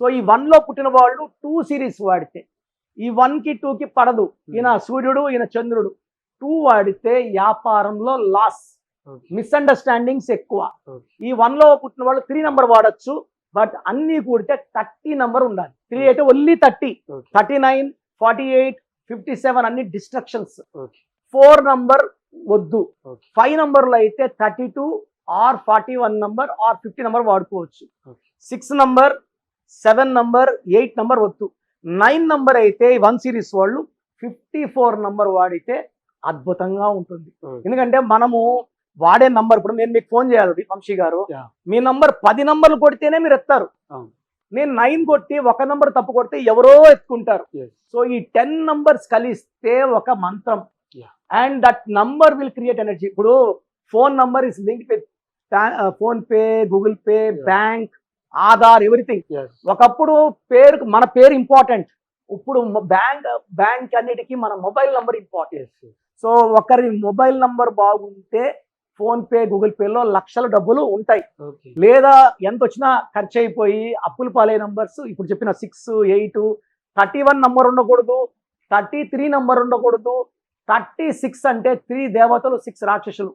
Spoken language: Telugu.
సో ఈ వన్లో పుట్టిన వాళ్ళు టూ సిరీస్ వాడితే ఈ వన్కి టూ కి పడదు. ఈయన సూర్యుడు ఈయన చంద్రుడు. టూ వాడితే వ్యాపారంలో లాస్ మిస్అండర్స్టాండింగ్స్ ఎక్కువ. ఈ వన్లో పుట్టిన వాళ్ళు త్రీ నంబర్ వాడచ్చు బట్ అన్ని కూడితే థర్టీ నంబర్ ఉండాలి. త్రీ అయితే only thirty thirty nine forty eight fifty seven అన్ని డిస్ట్రక్షన్స్ ఫోర్ నంబర్ వద్దు ఫైవ్ నంబర్లో అయితే thirty two or forty one number or fifty number వాడుకోవచ్చు six number seven number eight number వద్దు నైన్ నంబర్ అయితే వన్ సిరీస్ వాళ్ళు ఫిఫ్టీ ఫోర్ నంబర్ వాడితే అద్భుతంగా ఉంటుంది ఎందుకంటే మనము వాడే నంబర్ ఇప్పుడు నేను మీకు ఫోన్ చేయాలి వంశీ గారు. మీ నంబర్ పది నంబర్లు కొడితేనే మీరు ఎత్తారు. నేను నైన్ కొట్టి ఒక నంబర్ తప్పు కొడితే ఎవరో ఎత్తుకుంటారు. సో ఈ టెన్ నంబర్స్ కలిస్తే ఒక మంత్రం. And that number will create energy ఇప్పుడు phone number is link with PhonePe Google Pay. Bank Aadhaar everything. ఒకప్పుడు పేరు మన పేరు ఇంపార్టెంట్ ఇప్పుడు బ్యాంక్ బ్యాంక్ అన్నిటికీ మన మొబైల్ నంబర్ ఇంపార్టెంట్. సో ఒకరి మొబైల్ నంబర్ బాగుంటే ఫోన్ పే గూగుల్ పేలో లక్షల డబ్బులు ఉంటాయి. లేదా ఎంత వచ్చినా ఖర్చు అయిపోయి అప్పులు పాలే నంబర్స్ ఇప్పుడు చెప్పిన six eight thirty one number ఉండకూడదు థర్టీ త్రీ నంబర్ ఉండకూడదు థర్టీ సిక్స్ అంటే త్రీ దేవతలు సిక్స్ రాక్షసులు.